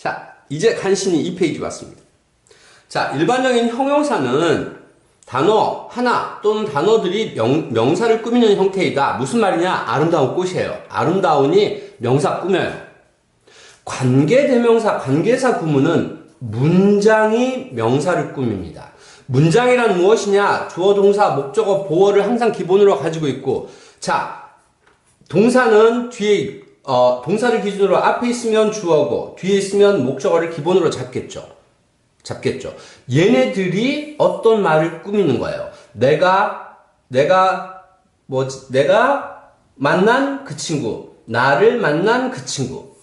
자, 이제 간신히 이 페이지 왔습니다. 자, 일반적인 형용사는 단어 하나 또는 단어들이 명, 명사를 꾸미는 형태이다. 무슨 말이냐? 아름다운 꽃이에요. 아름다운이 명사 꾸며요. 관계대명사, 관계사 구문은 문장이 명사를 꾸밉니다. 문장이란 무엇이냐? 주어, 동사, 목적어, 보어를 항상 기본으로 가지고 있고, 자, 동사는 뒤에, 어, 동사를 기준으로 앞에 있으면 주어고, 뒤에 있으면 목적어를 기본으로 잡겠죠. 잡겠죠. 얘네들이 어떤 말을 꾸미는 거예요. 내가, 내가, 뭐지, 내가 만난 그 친구, 나를 만난 그 친구.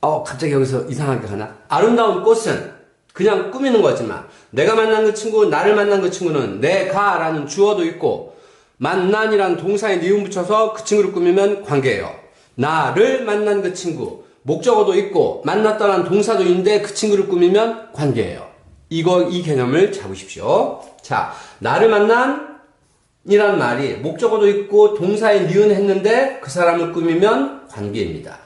어, 갑자기 여기서 이상하게 가나? 아름다운 꽃은 그냥 꾸미는 거지만, 내가 만난 그 친구, 나를 만난 그 친구는 내가라는 주어도 있고, 만난이란 동사에 니은 붙여서 그 친구를 꾸미면 관계예요. 나를 만난 그 친구, 목적어도 있고, 만났다는 동사도 있는데 그 친구를 꾸미면 관계예요. 이거, 이 개념을 잡으십시오. 자, 나를 만난 이란 말이 목적어도 있고 동사에 니은 했는데 그 사람을 꾸미면 관계입니다.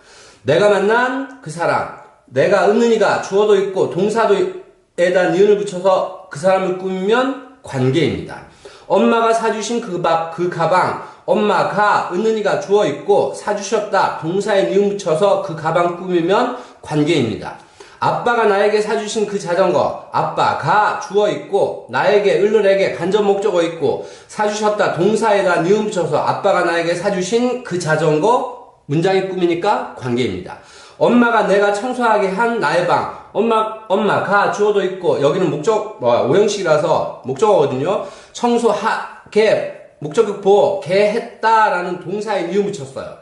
내가 만난 그 사람, 내가 은은이가 주어도 있고 동사도에다 니은을 붙여서 그 사람을 꾸미면 관계입니다. 엄마가 사주신 그, 밥, 그 가방, 엄마가 은은이가 주어 있고 사주셨다 동사에 니은 붙여서 그 가방 꾸미면 관계입니다. 아빠가 나에게 사주신 그 자전거, 아빠가 주어 있고, 나에게, 을른에게 간접 목적어 있고, 사주셨다 동사에다 니은 붙여서 아빠가 나에게 사주신 그 자전거, 문장이 꾸미니까 관계입니다. 엄마가 내가 청소하게 한 나의 방, 엄마, 엄마가 주어도 있고, 여기는 목적, 뭐, 오형식이라서 목적어거든요. 청소하게, 목적격 보호, 개 했다라는 동사에 니은 붙였어요.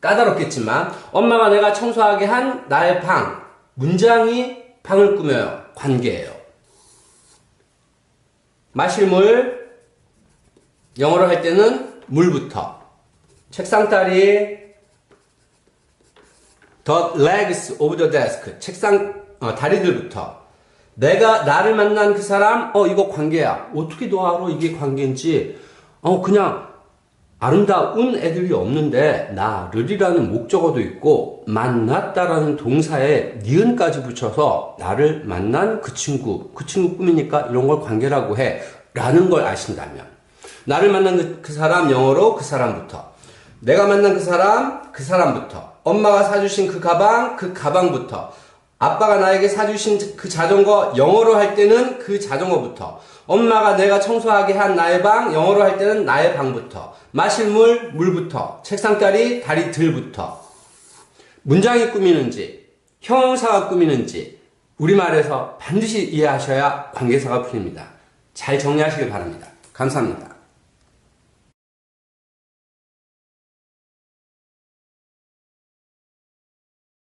까다롭겠지만, 엄마가 내가 청소하게 한 나의 방, 문장이 방을 꾸며요. 관계예요. 마실 물, 영어로 할 때는 물부터. 책상 다리, the legs of the desk. 책상, 어, 다리들부터. 내가 나를 만난 그 사람, 어, 이거 관계야. 어떻게 너 알아? 이게 관계인지. 어, 그냥 아름다운 애들이 없는데 나를이라는 목적어도 있고 만났다라는 동사에 니은까지 붙여서 나를 만난 그 친구 그 친구 꿈이니까 이런 걸 관계라고 해 라는 걸 아신다면 나를 만난 그, 그 사람 영어로 그 사람부터 내가 만난 그 사람 그 사람부터 엄마가 사주신 그 가방 그 가방부터 아빠가 나에게 사주신 그 자전거 영어로 할 때는 그 자전거부터 엄마가 내가 청소하게 한 나의 방 영어로 할 때는 나의 방부터 마실 물 물부터 책상다리 다리 들부터 문장이 꾸미는지 형용사가 꾸미는지 우리말에서 반드시 이해하셔야 관계사가 풀립니다. 잘 정리하시길 바랍니다. 감사합니다.